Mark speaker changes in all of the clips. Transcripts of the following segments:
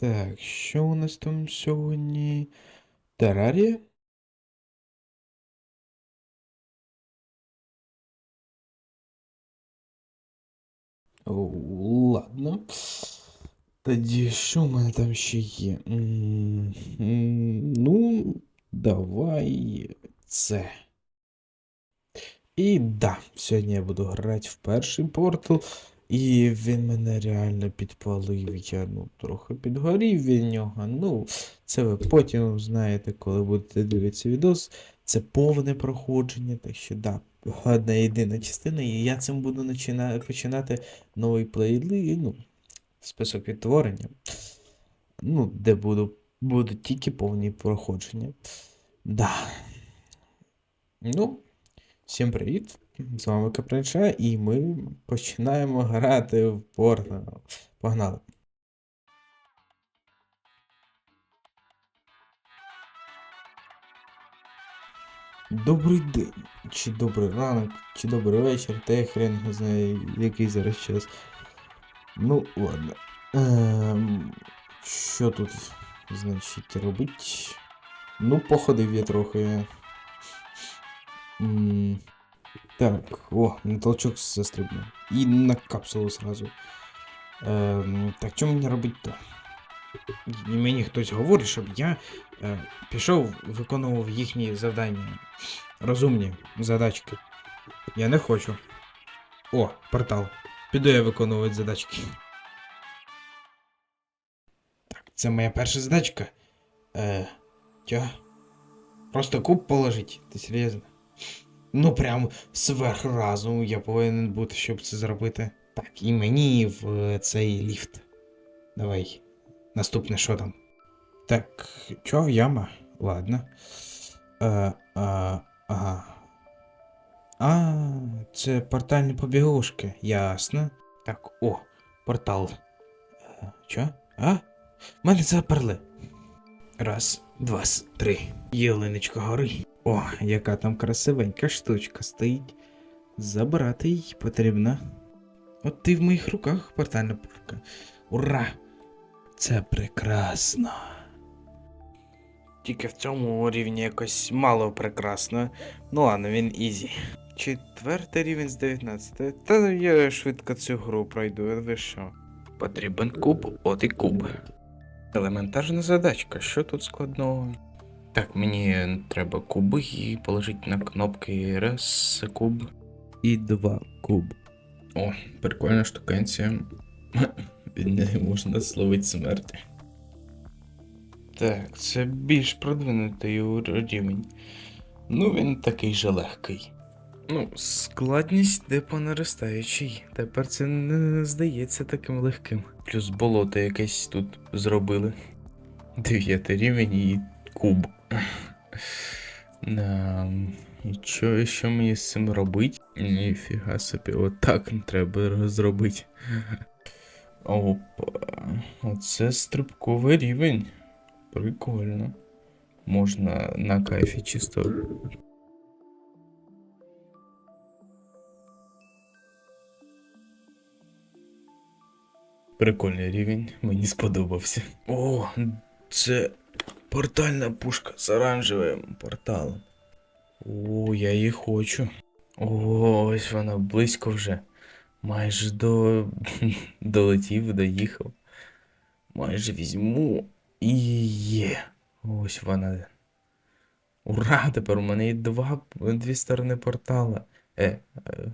Speaker 1: Так, що у нас там сьогодні? Терарія? Ладно. Тоді що в мене там ще є? Ну, давай це. І да, сьогодні я буду грати в перший портал, і він мене реально підпалив. Я ну, трохи підгорів від нього. Ну, це ви потім знаєте, коли будете дивитися відос. Це повне проходження, так що да, одна єдина частина, і я цим буду начина- починати новий плейлист, ну, список відтворення. Ну, де буду, будуть тільки повні проходження. Да. Ну, всім привіт! З вами Капринша, і ми починаємо грати в Portal. Погнали! Добрий день, чи добрий ранок, чи добрий вечір, та я хрен не знаю, який зараз час. Ну, ладно. Ем, що тут, значить, робить? Ну, походив я трохи. М, Так, о, на толчок застрибнув. І на капсулу сразу. Ем, так, що мені робити-то? Мені хтось говорить, щоб я е, пішов, виконував їхні завдання. Розумні задачки. Я не хочу. О, портал. Піду я виконувати задачки. Так, це моя перша задачка. Е, тя. Просто куб положить. Ти серйозно? Ну прям сверх разуму я повинен бути, щоб це зробити. Так, і мені в е, цей ліфт. Давай. Наступне що там? Так, чо, яма? Ладно. Е, а, ага. А, це портальні побігушки, ясно. Так, о, портал. Е, Чо? А? Мене заперли. Раз, два, три. Єлиночка гори. О, яка там красивенька штучка стоїть. Забирати її потрібно. От ти в моїх руках портальна пушка. Ура! Це прекрасно. Тільки в цьому рівні якось мало прекрасно. Ну ладно, він ізі. Четвертий рівень з 19. Та я швидко цю гру пройду, ви що? Потрібен куб, от і куб. Елементарна задачка, що тут складного? Так, мені треба куби і положити на кнопки раз куб. І два куб. О, прикольна штукенція. Від неї можна словити смерть. Так, це більш продвинутий рівень. Ну, він такий же легкий. Ну, складність де по наростаючій. Тепер це не здається таким легким. Плюс болото якесь тут зробили. Дев'ятий рівень і куб. Да, і що, що мені з цим робить? Ніфіга собі, отак треба зробити. Опа. Оце стрибковий рівень. Прикольно. Можна на кайфі чисто. Прикольний рівень, мені сподобався. О, це портальна пушка з оранжевим порталом. О, я її хочу. О, ось вона близько вже. Майже до. долетів, доїхав. Майже візьму. І є. Ось вона. Ура! Тепер у мене є два, дві сторони портала. Е, е,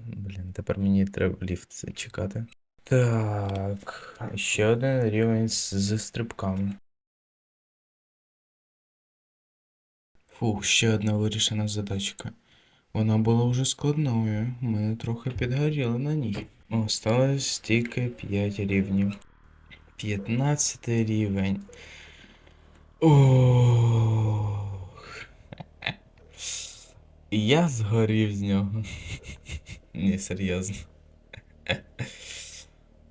Speaker 1: блін, тепер мені треба ліфт чекати. Так, ще один рівень з, стрибками. Фух, ще одна вирішена задачка. Вона була вже складною, ми трохи підгоріли на ній. Осталось тільки 5 рівнів. 15 рівень. Ох. Я згорів з нього. Ні, серйозно.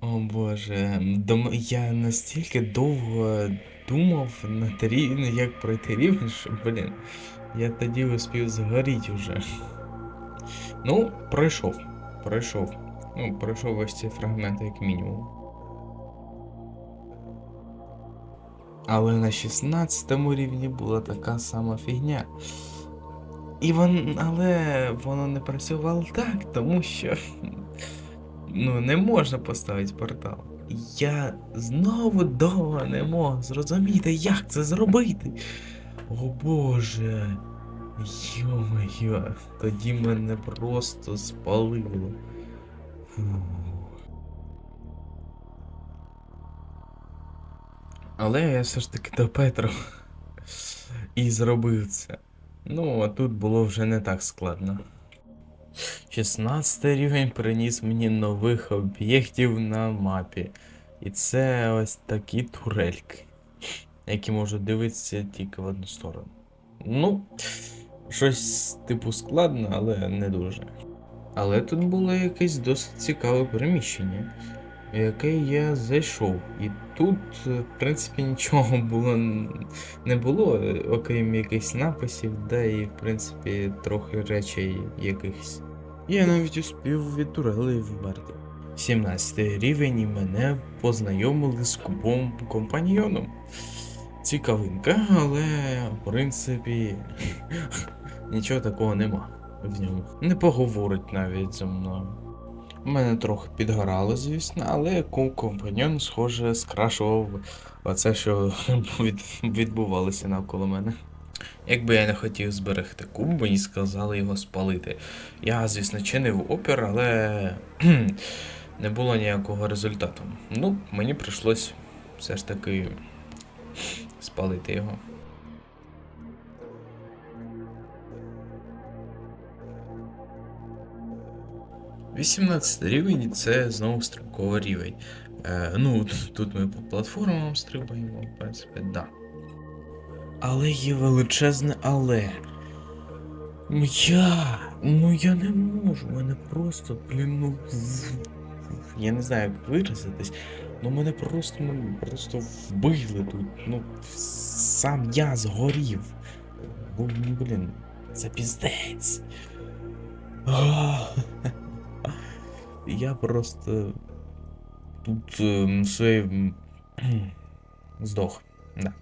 Speaker 1: О боже, дом... я настільки довго думав над рівнем, як пройти рівень, що, блін, я тоді успів згоріти вже. Ну, пройшов. Пройшов. Ну, пройшов ось ці фрагменти, як мінімум.
Speaker 2: Але на 16 рівні була така сама фігня. І вон, але воно не працювало так, тому що ну, не можна поставити портал. Я знову довго не мог зрозуміти, як це зробити. О боже. Йо-моє, тоді мене просто спалило. Фу. Але я все ж таки до Петро і зробив це. Ну, а тут було вже не так складно. 16 рівень приніс мені нових об'єктів на мапі. І це ось такі турельки, які можуть дивитися тільки в одну сторону. Ну, щось типу складно, але не дуже. Але тут було якесь досить цікаве приміщення, яке я зайшов. І тут, е, в принципі, нічого було не було, е, окрім якихось написів, да і, в принципі, трохи речей якихось. Я навіть успів від турели вмерти. 17 рівень і мене познайомили з кубом компаньйоном. Цікавинка, але в принципі нічого такого нема в ньому. Не поговорить навіть зі мною. Мене трохи підгорало, звісно, але куб компаньйон, схоже, скрашував оце, що відбувалося навколо мене. Якби я не хотів зберегти куб, мені сказали його спалити. Я, звісно, чинив опір, але не було ніякого результату. Ну, мені прийшлось все ж таки спалити його. Вісімнадцятий рівень це знову стрибковий рівень. Е, ну, тут ми по платформам стрибаємо, в принципі, да. Але є величезне але. Ну я. Ну я не можу. Мене просто, блін, ну. Я не знаю, як виразитись. Ну мене просто, ну, просто вбили тут. Ну, сам я згорів. Ну, блін, це піздець. А. Я просто тут ем, своїм здох. Да.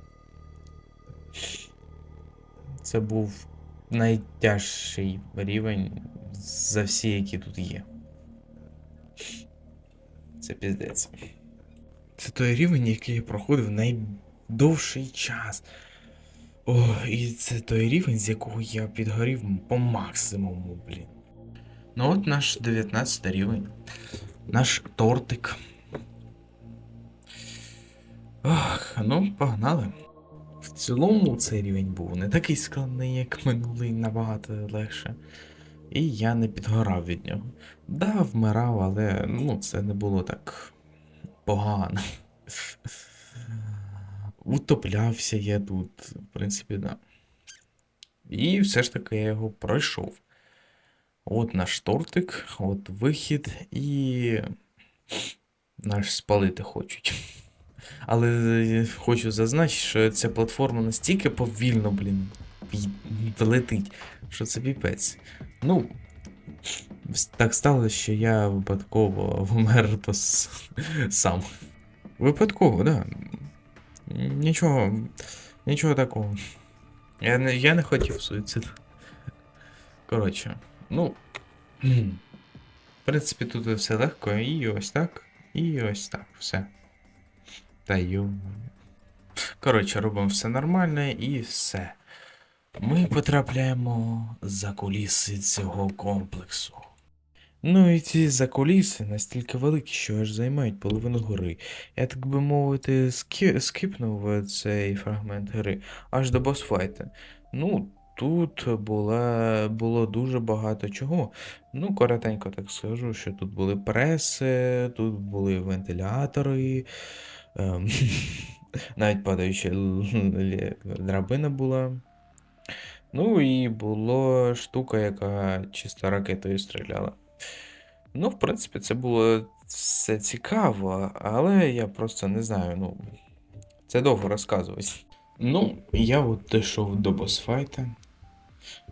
Speaker 2: Це був найтяжчий рівень за всі, які тут є. Це піздець. Це той рівень, який я проходив найдовший час. О, і це той рівень, з якого я підгорів по максимуму, блін. Ну от наш 19 рівень. Наш тортик. Ох, ну, погнали. В цілому цей рівень був не такий складний, як минулий, набагато легше. І я не підгорав від нього. Да, вмирав, але ну, це не було так погано. Утоплявся я тут, в принципі, да. І все ж таки я його пройшов. От наш тортик, от вихід і. Наш спалити хочуть. Але е, хочу зазначити, що ця платформа настільки повільно, блін, летить, що це піпець. Ну, так сталося, що я випадково вмер пос... сам. Випадково, да. Нічого. Нічого такого. Я не, я не хотів суїцид. Коротше, ну. В принципі, тут все легко, і ось так, і ось так, все. Та йо. Коротше, робимо все нормально і все. Ми потрапляємо за куліси цього комплексу. Ну і ці закуліси настільки великі, що аж займають половину гори. Я, так би мовити, скі... скіпнув цей фрагмент гри аж до босфайта. Ну, тут була... було дуже багато чого. Ну, коротенько так скажу, що тут були преси, тут були вентилятори, ем, навіть падаюча драбина була. Ну і була штука, яка чисто ракетою стріляла. Ну, в принципі, це було все цікаво, але я просто не знаю, ну. Це довго розказувати. Ну, я от дійшов до босфайта.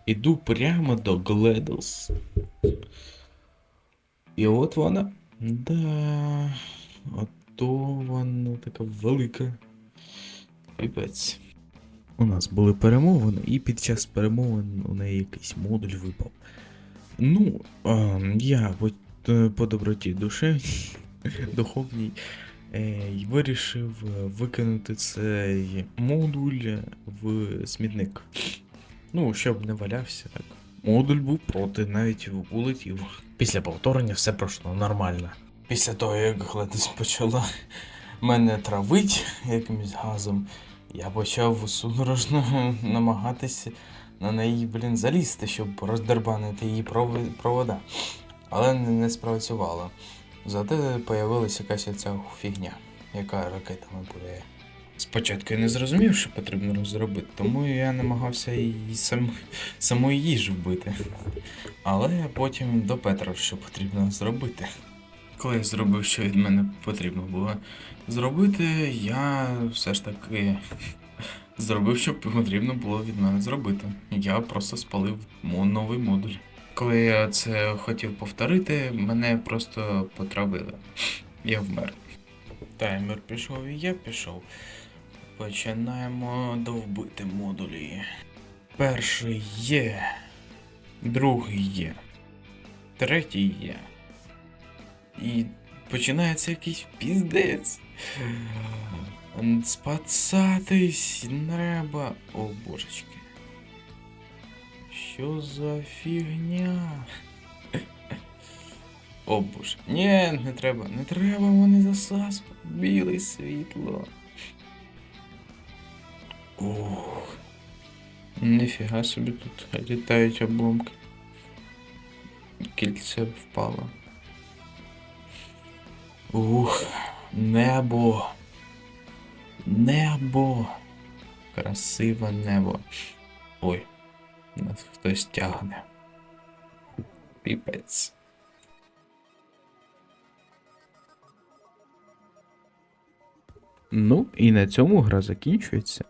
Speaker 2: Іду прямо до Гледус. І от вона. Да. Ото вона така велика. Піпець. У нас були перемовини, і під час перемовин у неї якийсь модуль випав. Ну, а, я по, е, доброті душевній, духовній, е, вирішив е, викинути цей модуль в смітник. Ну, щоб не валявся так. Модуль був проти, навіть улетів. Після повторення все пройшло нормально. Після того, як Гледис почала мене травить якимось газом, я почав судорожно намагатися на неї, блін, залізти, щоб роздербанити її провода. Але не, не спрацювало. Зате появилася якась оця фігня, яка ракетами пуляє. Спочатку я не зрозумів, що потрібно розробити, тому я намагався її сам, самої їжі вбити. Але потім до що потрібно зробити. Коли я зробив, що від мене потрібно було зробити, я все ж таки зробив, що потрібно було від мене зробити. Я просто спалив новий модуль. Коли я це хотів повторити, мене просто потравили. Я вмер. Таймер пішов і я пішов. Починаємо довбити модулі. Перший є. Другий є. Третій є. І починається якийсь піздець. Спасатись треба. О божечки. Що за фігня? О боже. Ні, не треба, не треба, вони засасують. Біле світло. Ух. Ніфіга собі тут літають обломки. Кільце впало. Ух, небо. Небо. Красиве небо. Ой, нас хтось тягне. Піпець. Ну, і на цьому гра закінчується.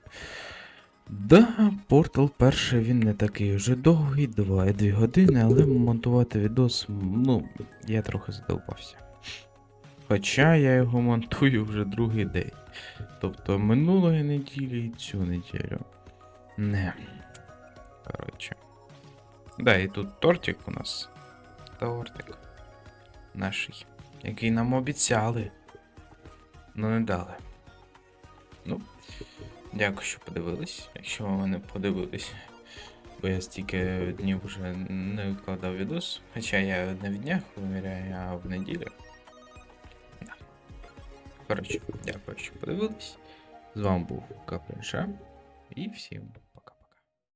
Speaker 2: Да, портал перший він не такий вже довгий, 2 години, але монтувати відос, ну, я трохи задовбався. Хоча я його монтую вже другий день. Тобто минулої неділі і цю неділю. Не. Коротше. Да, і тут тортик у нас. Тортик. Наший. Який нам обіцяли. Ну не дали. Ну. Дякую, що подивились. Якщо ви мене подивились. Бо я стільки днів вже не викладав відос. Хоча я не в днях виміряю, а в неділю. Коротше, дякую, що подивились. З вами був Капринша І всім